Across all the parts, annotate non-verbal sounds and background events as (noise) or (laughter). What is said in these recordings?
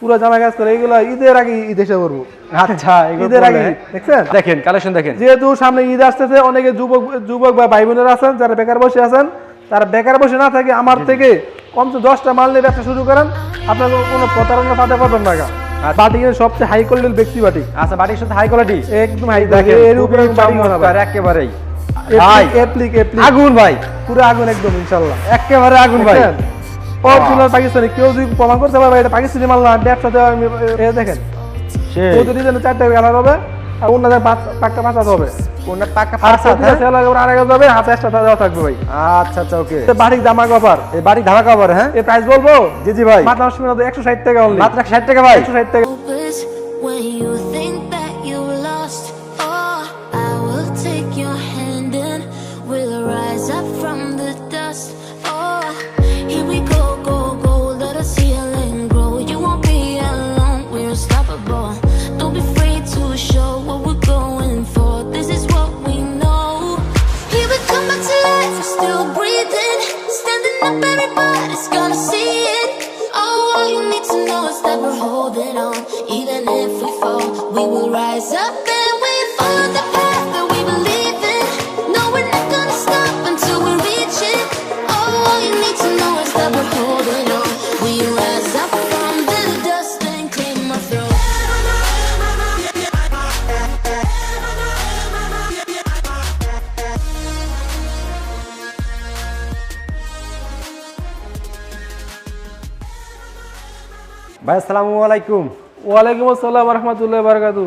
পুরো জামা কাজ করে এগুলো ঈদের আগে ঈদ এসে করব আচ্ছা ঈদের আগে দেখছেন? দেখেন কালেকশন দেখেন। যেহেতু সামনে ঈদ আসতেছে অনেকে যুবক যুবক বা ভাই বোনেরা আছেন যারা বেকার বসে আছেন তারা বেকার বসে না থাকে আমার থেকে কমসে দশটা মাল নিয়ে ব্যবসা শুরু করেন। আপনার কোনো প্রতারণা ফাঁদে পাবেন না গা। বাটিকের সবচেয়ে হাই কোয়ালিটির ব্যক্তি বাটি। আচ্ছা বাটির সাথে হাই কোয়ালিটি একদম হাই দেখেন এর উপরে একেবারেই। আগুন ভাই। পুরো আগুন একদম ইনশাল্লাহ। একেবারে আগুন ভাই। অরিজিনাল পাকিস্তানি। কেউ যদি প্রমাণ করতে পারবে এটা পাকিস্তানি মাল না ব্যবসাতে আমি এ দেখেন। চারটে কালার হবে আর পাঁচ পাঁচটা হবে। কোনটা পাকা আর পাঁচ হাত, একটা দেওয়া থাকবে ভাই। আচ্ছা আচ্ছা ওকে বাটিক দামা কভার এই বাড়ি ধাবা কাবার হ্যাঁ? এই প্রাইস বলব? জি জি ভাই। মাত্র একশো ষাট টাকা অনলি মাত্র ষাট টাকা ভাই। একশো ষাট টাকা। ভাই আসসালামু আলাইকুম। ওয়ালাইকুম আসসালাম রহমতুল্লাহ বারকাতু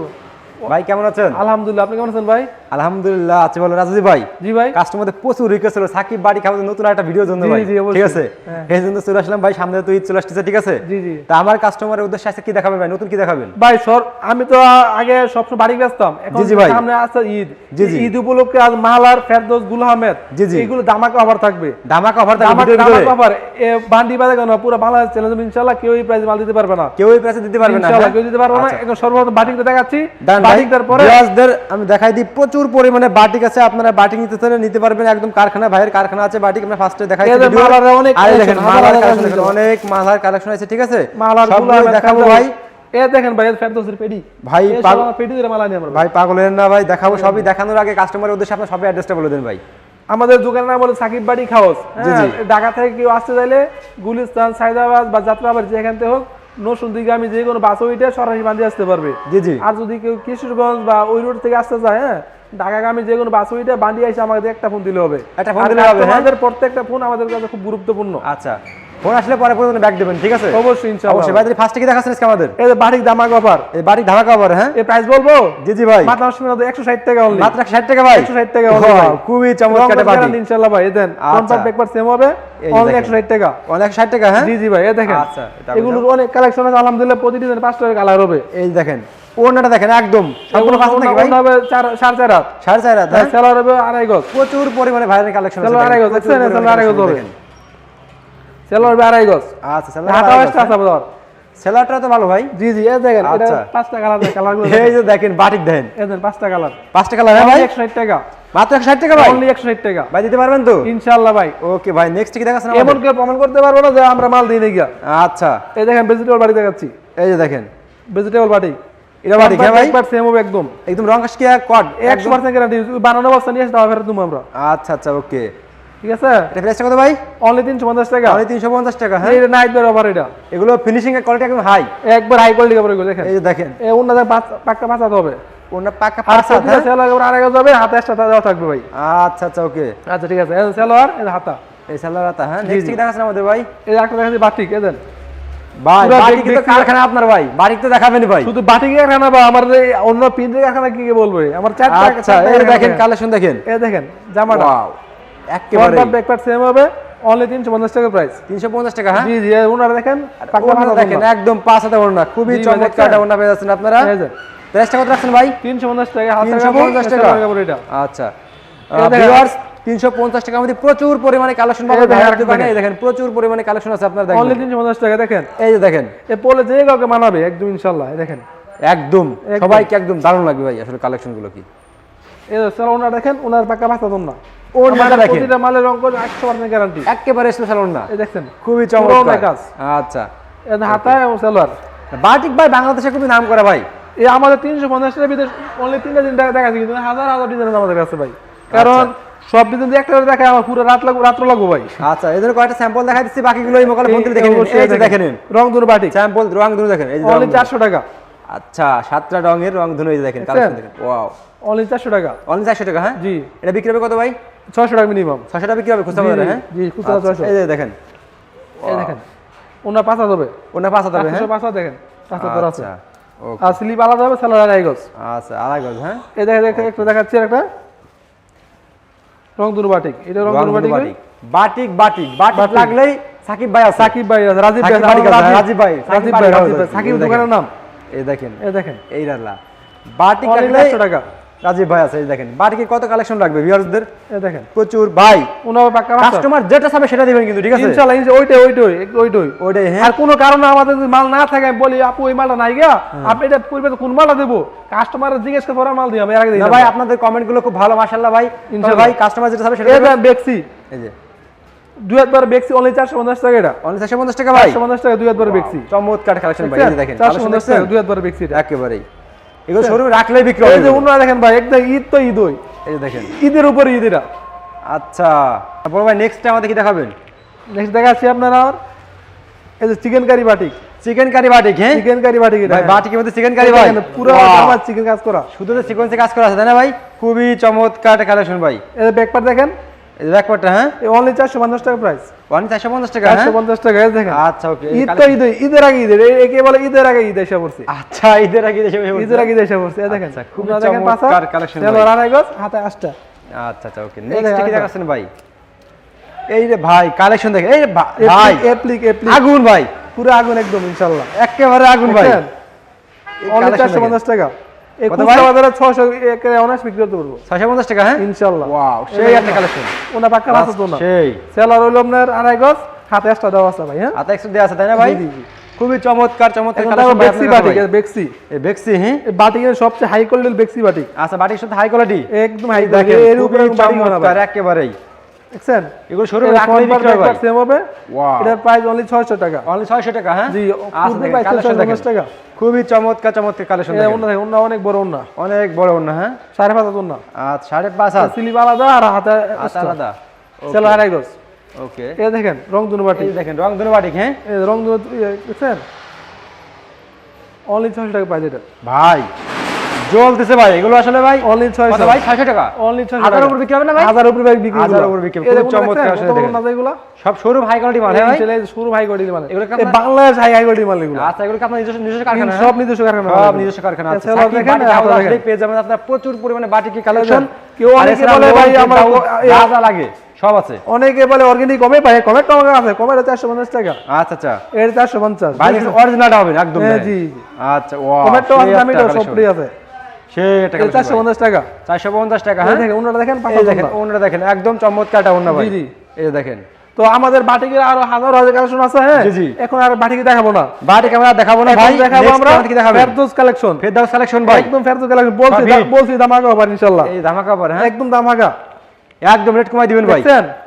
ভাই কেমন আছেন? আলহামদুলিল্লাহ আপনি কেমন আছেন ভাই? আলহামদুলিল্লাহ আছি বলো রাজুজি ভাই জি ভাই। কাস্টমারদের প্রচুর রিকোয়েস্ট ছিল সাকিব বাড়ি নতুন একটা ভিডিও জন্য ভাই। ঠিক আছে? হ্যাঁ। এই জন্য চলে আসলাম ভাই সামনে তো ঈদ চলে আসতেছে ঠিক আছে? জি, জি। তা আমার কাস্টমারের উদ্দেশ্যে আছে কি দেখাবেন ভাই? নতুন কি দেখাবেন? ভাই সর আমি তো আগে সবসময় বাড়ি এখন। সামনে আসছে ঈদ। জি, জি। ঈদ উপলক্ষে আজ মালার ফেরদৌস গুল আহমেদ। জি, জি। এগুলো দামাকা অফার থাকবে। ধামাকা অফার থাকবে ভিডিওর দামাকা অফার বান্ডি বাজে কেন? পুরো বাংলাদেশ চ্যালেঞ্জ ইনশাআল্লাহ কেউ এই প্রাইস মাল দিতে পারবে না। কেউ এই প্রাইসে দিতে পারবে না ইনশাআল্লাহ হ্যাঁ? কেউ দিতে পারবে না। আচ্ছা। এখন সর্বপ্রথম বাটিকটা দেখাচ্ছি। বাটিকটার পরে ভিউয়ার্সদের আমি দেখাই দিই প্রচুর পরিমাণে বাটিক আছে আপনারা বাটিক নিতে চাইলে নিতে পারবেন একদম কারখানা ভাইয়ের কারখানা আছে বাটিক আমরা ফার্স্টে দেখাই অনেক আরে দেখেন মালার কালেকশন অনেক মালার কালেকশন আছে ঠিক আছে? মালার দেখাবো ভাই। এ দেখেন ভাই ফেরদৌসের পেডি। ভাই, সব পেডি দিয়ে মালা নিয়ে আমরা। ভাই পাগল না ভাই দেখাবো সবই। দেখানোর আগে কাস্টমারের উদ্দেশ্যে আপনার সবই অ্যাড্রেসটা বলে দেন ভাই। আমাদের দোকানের নাম হলো সাকিব বাড়ি। ঢাকা থেকে কেউ আসতে চাইলে গুলিস্তান সাইদাবাদ বা যাত্রাবাদ যেখান থেকে হোক নসুন থেকে আমি যে কোনো বাস ওইটা সরাসরি বান্ধি আসতে পারবে। জি জি। আর যদি কেউ কিশোরগঞ্জ বা ওই রোড থেকে আসতে চায় হ্যাঁ ঢাকাগামী যে কোনো বাস ওইটা বান্ডি এসে আমাদের একটা ফোন দিলে হবে। একটা ফোন দিলে হবে, হ্যাঁ? আমাদের প্রত্যেকটা ফোন আমাদের কাছে খুব গুরুত্বপূর্ণ। আচ্ছা। ফোন আসলে পরে পরে ব্যাক দেবেন ঠিক আছে? অবশ্যই ইনশাআল্লাহ অবশ্যই ভাই ফার্স্টে কি দেখাচ্ছেন আজকে আমাদের? এই বাড়ির এই বাড়ি অফার হ্যাঁ? এই প্রাইস বলব? জি জি ভাই। মাত্র অসুবিধা একশো ষাট টাকা অনলি মাত্র ষাট টাকা ভাই। একশো ষাট টাকা Wow, only ভাই। খুবই চমৎকার একটা বাটি ইনশাল্লাহ ভাই এই দেন। আচ্ছা। কনফার্ম পেপার সেম হবে। এই অনলি দেখেন। একশো ষাট টাকা। অনেক ষাট টাকা হ্যাঁ? জি জি ভাই এ দেখেন। আচ্ছা, এটা এগুলোর অনেক কালেকশন আছে আলহামদুলিল্লাহ প্রতিদিন পাঁচটা কালার হবে। এই দেখেন ওনাটা দেখেন একদম। সম্পূর্ণ পাঁচ নাকি ভাই। হবে চার সাড়ে চার হাত। সাড়ে চার হ্যাঁ? সেলার হবে আড়াই গজ। প্রচুর পরিমাণে ভাইরাল কালেকশন সেলার আড়াই গজ দেখছেন? সেলার আড়াই গজ হবে। সেলার হবে আড়াই গজ। আচ্ছা সেলার হাতা ওয়েস্ট আছে আবার সেলারটা তো ভালো ভাই। জি জি এ দেখেন এটা আচ্ছা। পাঁচটা কালার কালার (laughs) এই যে দেখেন বাটিক দেন এ দেন পাঁচটা কালার। পাঁচটা কালার হ্যাঁ ভাই? একশো ষাট টাকা। মাত্র একশো ষাট টাকা ভাই? অনলি একশো ষাট টাকা। ভাই দিতে পারবেন তো? ইনশাল্লাহ ভাই। ওকে ভাই নেক্সট কি দেখাচ্ছেন এমন কেউ প্রমাণ করতে পারব না যে আমরা মাল দিই নাকি আচ্ছা। এই দেখেন ভেজিটেবল বাড়ি দেখাচ্ছি। এই যে দেখেন। ভেজিটেবল এটা বাটিক হ্যাঁ ভাই? একবার সেম হবে একদম। একদম রং কাশ কি কট একশো পার্সেন্ট গ্যারান্টি বানানো অবস্থা নিয়ে আসতে হবে আমরা। আচ্ছা আচ্ছা ওকে। ঠিক আছে? এটা প্রাইসটা কত ভাই? অনলি তিনশো পঞ্চাশ টাকা। তাহলে তিনশো পঞ্চাশ টাকা হ্যাঁ? এটা নাইট অফার এটা। এগুলো ফিনিশিং এর কোয়ালিটি একদম হাই একবার হাই কোয়ালিটি কাপড় এগুলো দেখেন। এই যে দেখেন। এ অন্যদের পাক্কা পাঁচাতে হবে। ওনার পাকা আর পাঁচ হ্যাঁ? সেলার হবে হাতে একটা দেওয়া থাকবে ভাই। আচ্ছা আচ্ছা ওকে আচ্ছা ঠিক আছে। সেলোয়ার এই হাতা। এই সালোয়ারটা হ্যাঁ? নেক্সট কি দেখাচ্ছেন আমাদের ভাই? এই একটা দেখাচ্ছি বাটিক দেন ভাই কারখানা আপনার ভাই। তো দেখাবেন ভাই। শুধু বাটিক কারখানা বা আমার অন্য কারখানা কি কি বলবে? আমার চারটা আচ্ছা এই দেখেন। কালেকশন দেখেন। এ দেখেন জামাটা। ওয়াও একেবারে ব্যাকপার্ট সেম হবে অনলি তিনশো পঞ্চাশ টাকা প্রাইস তিনশো পঞ্চাশ টাকা হ্যাঁ? জি জি ওনারা দেখেন পাক্কা দেখেন দেখেন একদম পাঁচ হাতে ওড়না খুবই চমৎকার দেখছেন? পেয়ে যাচ্ছেন আপনারা। প্রাইসটা কত রাখছেন ভাই? তিনশো পঞ্চাশ টাকা হাতে তিনশো কাপড়, পঞ্চাশ সেলোয়ার টাকা এটা। আচ্ছা। ভিউয়ার্স তিনশো পঞ্চাশ টাকার মধ্যে প্রচুর পরিমাণে কালেকশন পাবেন। দেখেন, দোকানে এই দেখেন প্রচুর পরিমাণে কালেকশন আছে আপনারা দেখেন টাকা এই যে দেখেন। এ পলে যে কাউকে মানাবে একদম ইনশাল্লাহ এই দেখেন। একদম। সবাইকে একদম দারুণ লাগবে ভাই আসলে কালেকশনগুলো কি? এই স্যার দেখেন ওনার পাক্কা পাঁচা দম না ওড়নাটা আমাদের দেখেন। প্রতিটা মালের রঙ করে একশো পার্সেন্ট গ্যারান্টি একেবারে স্পেশাল ওড়না এই দেখছেন? খুবই চমৎকার। আচ্ছা। এই যে হাতা সালোয়ার। বাটিক ভাই বাংলাদেশে খুবই নাম করা ভাই। এই আমাদের তিনশো পঞ্চাশ টাকা বিদেশ অনলি তিনটা দিন দেখা কিন্তু হাজার হাজার ডিজাইন আমাদের কাছে ভাই। কারণ সব একটা করে দেখায় আমার পুরো রাত লাগবো রাত্র ভাই। আচ্ছা এদের কয়েকটা স্যাম্পল দেখা দিচ্ছি বাকিগুলো এই মোকালে ফোন দেখে নিন। এই যে দেখে রং দুটো বাটিক। স্যাম্পল রং ধনু দেখেন। এই যে অনলি টাকা। আচ্ছা সাতটা রঙের রং ধনু এই যে দেখেন কালেকশন দেখেন। ওয়াও অনলি চারশো টাকা। অনলি চারশো টাকা হ্যাঁ? জি। এটা বিক্রি হবে কত ভাই? ছয়শো টাকা মিনিমাম ছশো টাকা বিক্রি হবে খুচরা বাজারে হ্যাঁ? জি, খুচরা আচ্ছা, 600 এই দেখেন। এই দেখেন ওনার পাঁচ হাজার হবে। ওনার পাঁচ হাজার হ্যাঁ? পাঁচ হাজার দেখেন পাঁচ হাজার আছে। আচ্ছা আর স্লিপ আলাদা হবে স্যালার আড়াই গজ। আচ্ছা আড়াই গজ হ্যাঁ? এই দেখেন একটা একটা দেখাচ্ছি একটা। রং দুটো বাটিক এটা রংধনু বাটিক বাটিক। Batik batik. লাগলেই সাকিব ভাই সাকিব ভাই রাজীব ভাই রাজীব- ভাই, রাজীব ভাই রাজীব ভাই। সাকিব দোকানের নাম? এই দেখেন এই দেখেন। এই বাটিক লাগলেই 400 টাকা। রাজীব ভাই আছে দেখেন। বাটিকে কত কালেকশন লাগবে ভিউয়ার্সদের দেখেন। প্রচুর। ভাই ওনার পাক্কা কাস্টমার যেটা চাবে সেটা দিবেন কিন্তু ঠিক আছে? ইনশাআল্লাহ ওইটাই ওইটাই ওইটাই। ওইটাই হ্যাঁ। আর কোনো কারণে আমাদের যদি মাল না থাকে আমি বলি আপু ওই মালটা নাই গা আপনি এটা পূর্বে তো কোন মালটা দেবো? কাস্টমার জিজ্ঞেস করে পরে মাল দিই আমি আগে দিই ভাই আপনাদের কমেন্টগুলো খুব ভালো মাশাআল্লাহ ভাই। ইনশাআল্লাহ। ভাই কাস্টমার যেটা চাবে সেটা দিবেন। বেক্সি এই যে। দুই বেক্সি অনলি চারশো পঞ্চাশ টাকা এটা। অনলি 450 টাকা ভাই? চারশো পঞ্চাশ টাকা দুই একবার বেক্সি চমৎকার কালেকশন ভাই। দেখেন চারশো পঞ্চাশ টাকা দুই একবার বেক্সি এটা। একেবারেই। এগুলো শোরুমে রাখলেই বিক্রি এই যে অন্যরা দেখেন ভাই একদম ঈদ তো ঈদ ওই। এই যে দেখেন। ঈদের উপরে ঈদ এটা আচ্ছা তারপর ভাই নেক্সট আমাদের কি দেখাবেন? নেক্সট দেখাচ্ছি আপনার এই যে চিকেন কারি বাটিক চিকেন কারি বাটিক হ্যাঁ? চিকেন কারি বাটিক ভাই হ্যাঁ। বাটিকের মধ্যে চিকেন কারি ভাই। পুরো আমার চিকেন কাজ করা। শুধু তো সিকোয়েন্সে কাজ করা আছে তাই না ভাই? খুবই চমৎকার কালেকশন ভাই। এই ব্যাকপার দেখেন। ব্যাকপার্টটা হ্যাঁ? অনলি চারশো পঞ্চাশ টাকা প্রাইস চারশো পঞ্চাশ টাকা চারশো হ্যাঁ পঞ্চাশ টাকা দেখেন। আচ্ছা ওকে ঈদ তো ঈদ ঈদের আগে ঈদের একে বলে ঈদের আগে ঈদ এসে পড়ছে। আচ্ছা ঈদের আগে দেশে বসে ঈদের আগে এসে পড়ছে দেখেন। আচ্ছা, পাঁচা চমৎকার তেল ভাই। আড়াই হাতে আটটা আচ্ছা আচ্ছা ওকে নেক্সট কি। দেখাচ্ছেন ভাই? এই রে ভাই কালেকশন দেখেন এই ভাই। এপ্লিক এপ্লিক। আগুন ভাই। পুরো আগুন একদম ইনশাল্লাহ। একেবারে আগুন ভাই। অনলি collection চারশো দেখেন। পঞ্চাশ টাকা। বিক্রি করতে পারব। টাকা হ্যাঁ? ইনশাল্লাহ। সেই একটা কালেকশন ওনা পাক্কা আছে তো না সেই। সেলার হইল আপনার আড়াই গজ হাতে এক্সট্রা দেওয়া আছে ভাই হ্যাঁ? আতা একশো দেওয়া আছে তাই না ভাই? জি, জি, জি। খুবই চমৎকার চমৎকার বেক্সি বাটিক বেক্সি এই বেক্সি হ্যাঁ? বাটিকের সবচেয়ে হাই কোয়ালিটির বেক্সি বাটিক আচ্ছা বাটির সাথে হাই কোয়ালিটি একদম হাই দেখেন এর উপরে বাটিক বানাবে একেবারেই। দেখছেন এগুলো শোরুমে এর রাখলেই বিক্রি part same হবে। এটার প্রাইস অনলি 600 টাকা। অনলি ছয়শো টাকা হ্যাঁ? জি পূর্বে প্রাইস collection 650 টাকা। খুবই চমৎকার চমৎকার কালেকশন এটা অন্য দেখেন অন্য অনেক বড় অন্য অনেক বড় অন্য হ্যাঁ? সাড়ে পাঁচ হাজার অন্য আচ্ছা সাড়ে পাঁচ হাত। স্লিপ আলাদা আর হাতে আলাদা। সেল আড়াই গজ ওকে এ দেখেন রং দুনো বাটি এই দেখেন রং ধনু বাটিক হ্যাঁ? এই রং দুনো দেখছেন অনলি 600 টাকা প্রাইস এটা। ভাই জ্বলতেছে ভাই এগুলো আসলে ভাই অনলি কত 600 ভাই? ছয়শো। টাকা। অনলি 600 হাজার উপর বিক্রি হবে না ভাই? হাজার উপরে ভাই বিক্রি হাজার। উপরে বিক্রি, খুব চমৎকার আসলে দেখেন। এগুলো? সব শোরুম হাই কোয়ালিটি মাল হ্যাঁ ভাই? ছেলে শুরু হাই কোয়ালিটি মাল। এগুলো কি বাংলাদেশ হাই হাই কোয়ালিটি মাল এগুলো। আচ্ছা এগুলো কি আপনার নিজস্ব নিজস্ব কারখানা? হ্যাঁ? সব নিজস্ব কারখানা সব নিজস্ব কারখানা আছে। দেখেন, আপনারা। পেয়ে যাবেন আপনার প্রচুর পরিমাণে বাটিকি কালেকশন কেউ অনেকে বলে ভাই আমার যা লাগে সব আছে। অনেকে বলে অর্গানিক কমে পায় কমের টমকা আছে। চারশো পঞ্চাশ টাকা। আচ্ছা আচ্ছা। এর চারশো পঞ্চাশ। ভাই অরিজিনালটা হবে একদম হ্যাঁ, জি, জি। আচ্ছা ওয়াও কমের তো একটা তো সব। ফ্রি আছে। সেই একটা এর চারশো পঞ্চাশ টাকা। 450 টাকা এই হ্যাঁ দেখেন ওনারা দেখেন দেখেন ওনারা দেখেন একদম চমৎকারটা অন্য ভাই। জি, জি। এই দেখেন। তো আমাদের বাটিকের আরও হাজার হাজার কালেকশন আছে হ্যাঁ? জি, জি। এখন আর বাটিকে দেখাবো না। বাটি ক্যামেরা দেখাবো না ভাই দেখাবো আমরা আমাদের কি ফেরদৌস কালেকশন ফেরদাউস কালেকশন ভাই। একদম ফেরদৌস কালেকশন বলছি বলছি দামাকা হবে ইনশাআল্লাহ এই ধামাকা পর হ্যাঁ? একদম দামাকা। একদম রেট কমাই দিবেন ভাই।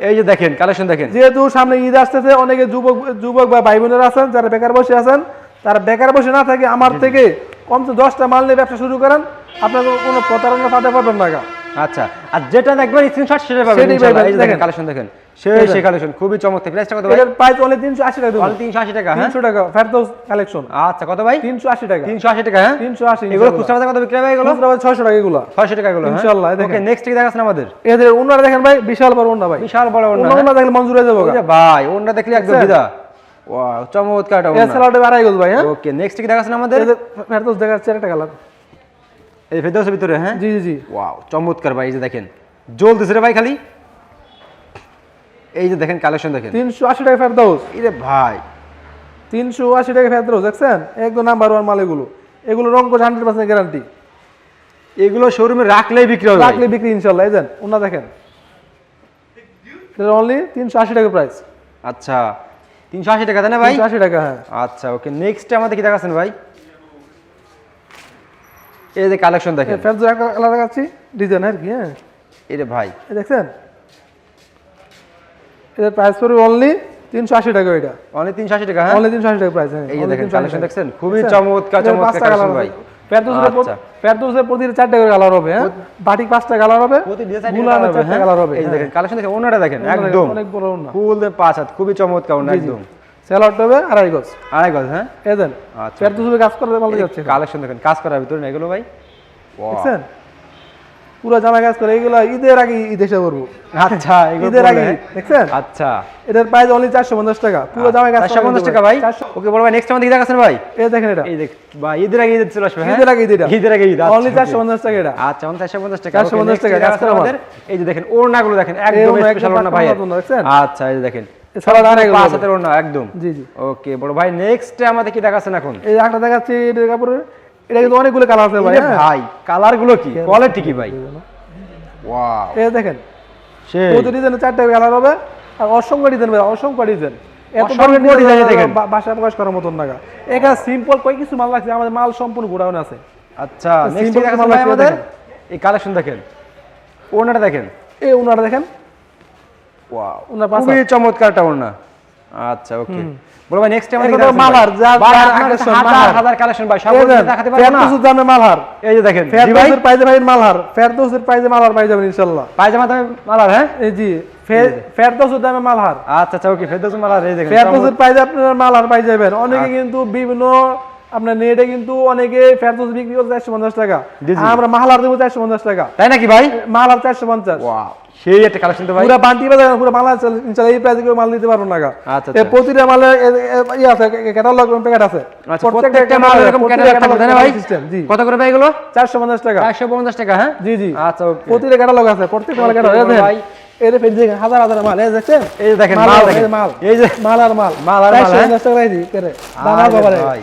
এই যে দেখেন কালেকশন দেখেন। যেহেতু সামনে ঈদ আসতেছে অনেকে যুবক যুবক বা ভাই বোনেরা আছেন যারা বেকার বসে আছেন তারা বেকার বসে না থাকে আমার থেকে কমসে দশটা মাল নিয়ে ব্যবসা শুরু করেন আপনার কোনো প্রতারণা ফাঁদে পাবেন না আচ্ছা আর যেটা দেখবেন স্ক্রিনশট সেটা পাবেন এই দেখেন দেখেন। কালেকশন দেখেন। সেই সেই কালেকশন খুবই চমৎকার। প্রাইসটা কত ভাই? এটার প্রাইস অনলি তিনশো আশি টাকা অনলি 380 টাকা হ্যাঁ? তিনশো টাকা ফেরদৌস কালেকশন আচ্ছা কত ভাই? তিনশো আশি টাকা। 380 টাকা হ্যাঁ? 380 এগুলো খুচরা বাজারে কত বিক্রি হবে এগুলো? ছয়শো টাকা এগুলো। 600 টাকা এগুলো ইনশাআল্লাহ, এই ওকে নেক্সট কি দেখাচ্ছেন আমাদের? এদের ওনারা দেখেন ভাই বিশাল বড় ওনা ভাই। বিশাল বড় ওনা ওনা দেখলে মঞ্জুর হয়ে যাবে ভাই ওন্না দেখলে একদম বিদা। ওয়াও চমৎকারটা ওন্না এছাড়াও আড়াই গজ ভাই হ্যাঁ? ওকে নেক্সট কি দেখাচ্ছেন আমাদের? ফেরদৌস দেখাচ্ছে একটা কালার এই ফেরদাউসের ভিতরে হ্যাঁ? জি জি জি। ওয়াও চমৎকার ভাই এই যে দেখেন। জ্বলতেছে রে ভাই খালি। এই যে দেখেন কালেকশন দেখেন। তিনশো আশি টাকা ফেরদৌস। ইরে ভাই। তিনশো আশি টাকা ফেরদৌস দেখছেন? একদম নাম্বার ওয়ান মাল এগুলো। এগুলো রং হান্ড্রেড পার্সেন্ট গ্যারান্টি এগুলো শোরুমে রাখলেই বিক্রি হবে। রাখলে বিক্রি ইনশাল্লাহ এই দেন ওনা দেখেন। অনলি তিনশো আশি টাকা প্রাইস আচ্ছা। তিনশো আশি টাকা তাই না ভাই? তিনশো আশি টাকা হ্যাঁ। আচ্ছা ওকে নেক্সট আমাদের কি দেখাচ্ছেন ভাই? এই যে কালেকশন দেখেন। ফেরদৌস একটা কালার দেখাচ্ছি ডিজাইন আর কি হ্যাঁ। এরে ভাই। এই দেখছেন? এদের প্রাইস পড়বে অনলি তিনশো আশি টাকা এটা। অনলি তিনশো আশি টাকা হ্যাঁ? অনলি তিনশো আশি টাকা প্রাইস এই দেখেন কালেকশন দেখছেন? খুবই চমৎকার চমৎকার কালেকশন ভাই। আচ্ছা। ফেরদৌসের চারটে করে কালার হবে হ্যাঁ বাটিক পাঁচটা কালার হবে প্রতি চারটে কালার হবে এই দেখেন কালেকশন দেখেন ওনাটা দেখেন হ্যাঁ। একদম অনেক বড় ওড়না। ফুল পাঁচ হাত খুবই চমৎকার ওনা একদম স্যালাড হবে আড়াই গজ আড়াই গজ হ্যাঁ এই দেন আচ্ছা। কাজ করতে ভালো যাচ্ছে কালেকশন দেখেন কাজ করার ভিতরে এগুলো ভাই. দেখছেন পুরো জামা কাজ করে এইগুলো ঈদের আগে ঈদ এসে করব আচ্ছা ঈদের আগে দেখছেন? আচ্ছা। এটার প্রাইস অনলি চারশো পঞ্চাশ টাকা পুরো জামা কাজ চারশো পঞ্চাশ টাকা ভাই? ওকে বড় ভাই নেক্সট আমাদের ভাই? এই দেখেন এটা। এই দেখ ভাই ঈদের আগে ঈদ চলে আসবে হ্যাঁ? ঈদের আগে ঈদ। ঈদের আগে ঈদ অনলি চারশো পঞ্চাশ টাকা এটা। আচ্ছা আমাদের চারশো পঞ্চাশ টাকা। 450 Okay, next টাকা, কাজ করা আমাদের এই যে দেখেন ওড়নাগুলো দেখেন একদম স্পেশাল ওড়না ভাই দেখছেন? আচ্ছা এই যে দেখেন। একদম জি জি। ওকে বড় ভাই নেক্সট আমাদের কি দেখাচ্ছেন এখন? এই একটা দেখাচ্ছি কাপড়ের। এটা কিন্তু অনেকগুলো কালার আছে ভাই হ্যাঁ? ভাই কালারগুলো কি? কোয়ালিটি কি ভাই? ওয়াও এই দেখেন সেই। প্রতি ডিজাইনে চারটে কালার হবে আর অসংখ্য ডিজাইন ভাই অসংখ্য ডিজাইন এত ডিজাইন দেখেন। বাসায় প্রকাশ করার মতন না এখানে সিম্পল কয় কিছু মাল লাগছে আমাদের মাল সম্পূর্ণ গোডাউন আছে। আচ্ছা নেক্সট আমাদের? এই কালেকশন দেখেন। ওড়নাটা দেখেন। এই উনারা দেখেন। ওয়াও ওনার পাশে খুবই চমৎকারটা ওড়না। আচ্ছা ওকে বড় ভাই নেক্সট আমাদের মালহার, আকর্ষণ, হাজার হাজার কালেকশন ভাই সব দেখাতে পারব না? ফেরদৌসের দামে মালহার। এই যে দেখেন ফেরদৌসের প্রাইজে ভাই মালহার। ফেরদৌসের প্রাইজে মালহার পাই যাবেন ইনশাল্লাহ। পায়জামা দামে মালার হ্যাঁ? এই জি ফেরদৌসের দামে মালহার। আচ্ছা আচ্ছা ওকে ফেরদৌস মালার এই দেখেন ফেরদৌসের প্রাইজে আপনার মালহার পাই যাবেন। অনেকে কিন্তু বিভিন্ন আপনার নেটে কিন্তু অনেকে ফেরদৌস বিক্রি করছে চারশো পঞ্চাশ টাকা। আমরা মালহার দেবো চারশো পঞ্চাশ টাকা। তাই নাকি ভাই? মালহার চারশো পঞ্চাশ। ওয়াও সেই একটা কালেকশন তো ভাই। পুরো বান্টি বাজার পুরো মাল আছে ইনশাল্লাহ এই প্রাইসে কেউ মাল দিতে পারব না। আচ্ছা, এ আচ্ছা। প্রতিটা মালে ইয়ে আছে ক্যাটালগ প্যাকেট আছে। আচ্ছা প্রত্যেকটা মাল এরকম ক্যাটালগ থাকবে না ভাই? জি। কত করে ভাই এগুলো? চারশো পঞ্চাশ টাকা। 450 টাকা হ্যাঁ? জি জি। আচ্ছা ওকে। প্রতিটা ক্যাটালগ আছে প্রত্যেক মাল ক্যাটালগ বড় ভাই। এর পেজ দেখেন হাজার হাজার মাল এই দেখছেন? এই দেখেন মাল দেখেন। মাল। এই যে মাল আর মাল। মাল আর মাল, চারশো হ্যাঁ? পঞ্চাশ টাকা রাখি কেরে? দামাল বাবারে ভাই।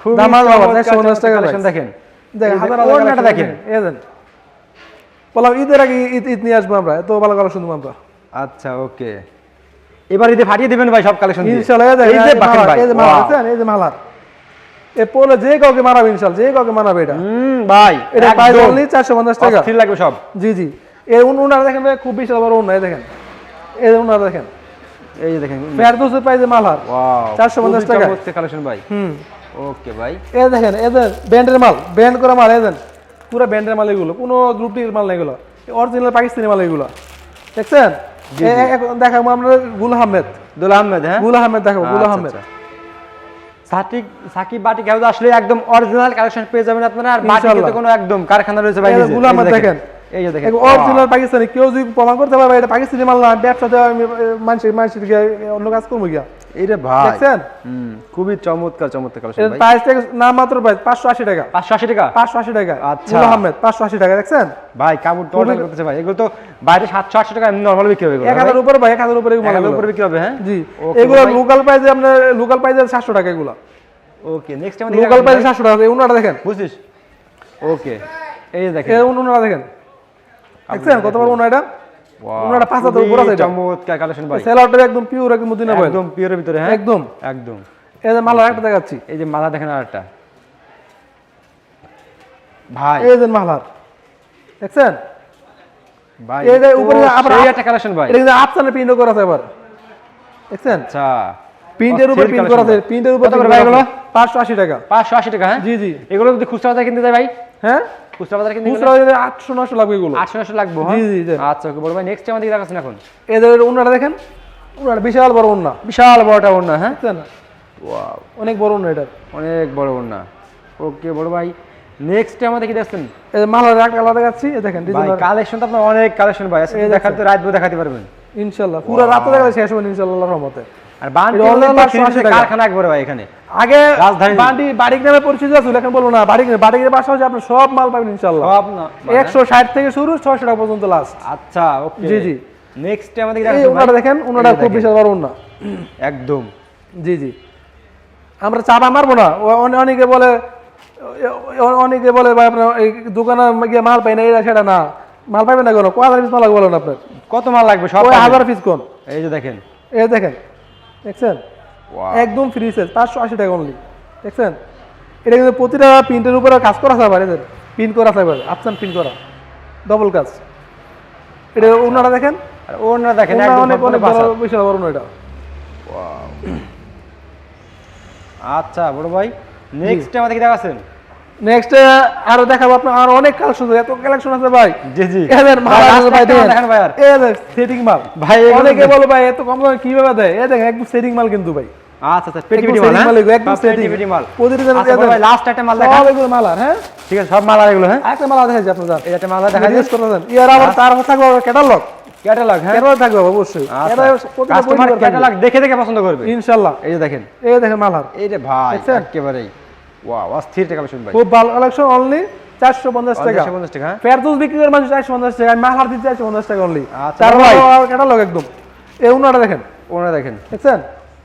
খুব দামাল বাবা, 450 টাকা দেখেন। দেখেন হাজার হাজার দেখেন। এই দেন বললাম ঈদের আগে ঈদ ঈদ নিয়ে আসব আমরা এত ভালো কালেকশন দেবো আমরা। আচ্ছা ওকে। এবার ঈদে ফাটিয়ে দিবেন ভাই সব কালেকশন দিয়ে। ইনশাল্লাহ এই যে এই বাকেন মালার, ভাই এই যে মালার, Wow. এই যে মালার এ পড়লে যে কাউকে যে কাউকে এটা। হুম ভাই এটা প্রাইস একদম অনলি চারশো পঞ্চাশ টাকা। লাগবে সব। জি জি। এই উন- উনারা দেখেন ভাই, খুব বিশাল বড় উন্নয় দেখেন। এই উনারা দেখেন। এই যে দেখেন ফেরদৌসের প্রাইসে মালহার ওয়াও 450 টাকা। কালেকশন ভাই। হুম। ওকে ভাই। এই দেখেন এদের ব্যান্ডের মাল ব্যান্ড করা মাল এদের পুরো ব্যান্ডের মাল এগুলো কোনো গ্রুপটির মাল না এগুলো অরিজিনাল পাকিস্তানি মাল এগুলো। দেখছেন? দেখাবো আমরা গুল আহমেদ। দুল আহমেদ হ্যাঁ? গুল আহমেদ দেখাবো গুল আচ্ছা, আহমেদ। আচ্ছা। সাকিব সাকিব হাউস আসলে একদম অরিজিনাল কালেকশন পেয়ে যাবেন আপনারা আর কোনো একদম কারখানা রয়েছে ভাই গুল আহমেদ দেখেন। এই যে দেখেন। অরিজিনাল পাকিস্তানি কেউ যদি প্রমাণ করতে পারবে এটা পাকিস্তানি মাল না ব্যবসাতে মানুষের মানুষের অন্য কাজ করব গিয়া। এইরে ভাই। দেখছেন? খুবই চমৎকার চমৎকার কালেকশন ভাই। প্রাইস নাম মাত্র প্রাইস পাঁচশো আশি টাকা। 580 টাকা? পাঁচশো আশি টাকা। আচ্ছা। আহমেদ পাঁচশো আশি টাকা দেখছেন? ভাই কামড় তো অর্ডার করতেছে ভাই। এগুলো তো বাইরে 700 800 টাকা এমনি নরমাল বিক্রি হবে এগুলো এক হাজার উপরে ভাই এক হাজার উপরে এগুলো এক হাজার মালগুলো। উপরে বিক্রি হবে হ্যাঁ? জি। এগুলো লোকাল প্রাইসে আপনার লোকাল প্রাইসে সাতশো টাকা এগুলো। ওকে নেক্সট টাইম লোকাল প্রাইসে সাতশো টাকা এই উনাটা দেখেন। বুঝছিস? ওকে এই দেখেন। এই উনাটা দেখেন। দেখছেন কত বড় উনা এটা Wow, পাঁচ হাতের উপর আছে চমৎকার কালেকশন ভাই। সেলারটা একদম পিওর একদম মদিনা বয়েল একদম পিওরের ভিতরে হ্যাঁ? একদম। একদম। এই যে মালার একটা দেখাচ্ছি। এই যে মাথা দেখেন আরেকটা ভাই। এই যে মালার। দেখছেন? ভাই এই যে উপরে আবার সেই একটা কালেকশন ভাই। এটা কিন্তু আফসানে প্রিন্ট করা আছে এবার দেখছেন? আচ্ছা। প্রিন্টের উপর প্রিন্ট করা আছে। প্রিন্টের উপর ভাই এগুলো? পাঁচশো আশি টাকা। পাঁচশো আশি টাকা হ্যাঁ? জি জি। এগুলো যদি খুচরা কিনতে যায় ভাই? হ্যাঁ? খুচরা বাজারে কিনতে খুচরা বাজারে আটশো নশো লাগবে এগুলো। লাগবে জি, হ্যাঁ জি। আচ্ছা ওকে বড় ভাই নেক্সট আমাদের দেখাচ্ছেন এখন। এদের দেখেন? উনাটা বিশাল বড় বিশাল বড়টা হ্যাঁ? ওয়াও অনেক বড় উন্না এটার। অনেক বড় ওড়না ওকে বড় ভাই নেক্সট আমাদের কি দেখছেন? এই মালার একটা দেখাচ্ছি এই দেখেন কালেকশন তো আপনার অনেক কালেকশন ভাই এই দেখাতে রাত ভোর দেখাতে পারবেন। ইনশাল্লাহ পুরো রাত দেখালে শেষ হবে ইনশাল্লাহ রহমতে। আর বান্টি এটা only হলো 580 টাকা। কারখানা একবারে ভাই এখানে। আগে। বাড়ি বাড়ির নামে পরিচিত এখন বলব না বাড়ির পাশাপাশি আপনি সব মাল পাবেন ইনশাল্লাহ সব না মানে- একশো ষাট থেকে শুরু ছয়শো টাকা পর্যন্ত লাস্ট আচ্ছা ওকে জি, জি। নেক্সট আমাদের এই দেখাচ্ছেন দেখেন যে খুব বিশাল বড় উন্না একদম। জি জি। আমরা চাপা মারবো না অনেকে বলে অনেকে বলে ভাই আপনার এই দোকানে গিয়ে মাল পাই না এটা সেটা না। মাল পাইবেন না কেন? কয় হাজার পিস মাল লাগবে বলেন আপনার? কত মাল লাগবে? সব হাজার পিস কোন? এই যে দেখেন। এই দেখেন দেখছেন. একদম ফ্রি সেল পাঁচশো আশি টাকা অনলি দেখছেন? এটা কিন্তু প্রতিটা প্রিন্টের উপরে কাজ করা আছে প্রিন্ট করা আছে আপসান প্রিন্ট করা ডবল কাজ। এটা ওনারা দেখেন? দেখেন অনেক অনেক বিশাল বড় এটা। আচ্ছা বড় ভাই নেক্সট আমাদের দেখাচ্ছেন? নেক্সট আরও দেখাবো আপনার আরও অনেক কালেকশন এত কালেকশন আছে ভাই। জি জি। এদের মাল ভাই, আছে ভাই দেখেন। ভাই আর। এ সেটিং মাল। ভাই, এগুলো অনেকে বলো ভাই এত কম দামে কীভাবে দেয়? এ দেখেন একদম সেটিং মাল কিন্তু ভাই। আচ্ছা আচ্ছা মাল হ্যাঁ? একদম সব পেটি setting। পেটি আচ্ছা ভাই লাস্ট একটা মাল সব এগুলো মালার হ্যাঁ? ঠিক আছে সব মাল এগুলো হ্যাঁ? একটা মালা এই একটা মাল দেখা রিলিজ করে দেন। ইয়ার আবার তার থাকবে ক্যাটালগ ক্যাটালগ হ্যাঁ? ক্যাটালগ থাকবে অবশ্যই। আচ্ছা। এটা কাস্টমার ক্যাটালগ দেখে দেখে পছন্দ করবে। ইনশাআল্লাহ এই যে দেখেন। এই দেখেন মালার এই রে ভাই দেখছেন? ওয়াও অস্থির টাকা শুন ভাই। খুব ভালো কালেকশন অনলি চারশো পঞ্চাশ টাকা। 450 টাকা হ্যাঁ? বিক্রি করে মানুষ চারশো পঞ্চাশ টাকা আমি মালার দিচ্ছি চারশো পঞ্চাশ টাকা অনলি আচ্ছা, তার ভাই। ক্যাটালগ একদম। এই উনাটা দেখেন। ওনারা দেখেন। দেখছেন?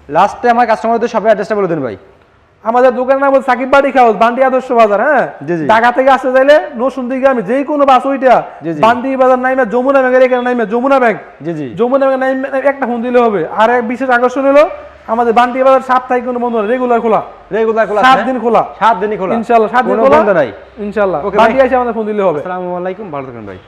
লাস্টে আমার কাস্টমারদের সবাই অ্যাড্রেসটা বলে দেন ভাই। আমাদের দোকানের নাম হচ্ছে সাকিব বাড়ি খাউস বান্টি আদর্শ বাজার হ্যাঁ? জি, জি। ঢাকা থেকে আসতে চাইলে নসুন দিকে আমি যে কোনো বাস ওইটা। বান্টি বাজার নাইমে যমুনা ব্যাংকের এখানে নাইমে যমুনা ব্যাংক। জি জি। যমুনা ব্যাংক নাইমে একটা ফোন দিলে হবে। আর এক বিশেষ আকর্ষণ হলো আমাদের বান্টি বাজার সাপ্তাহিক কোনো বন্ধ রেগুলার খোলা। রেগুলার খোলা সাত দিন খোলা। সাত দিনই খোলা। ইনশাল্লাহ সাত দিন খোলা। বন্ধ নাই। ইনশাল্লাহ। বান্টি এসে আমাদের ফোন দিলে হবে। আসসালামু আলাইকুম ভালো থাকবেন ভাই।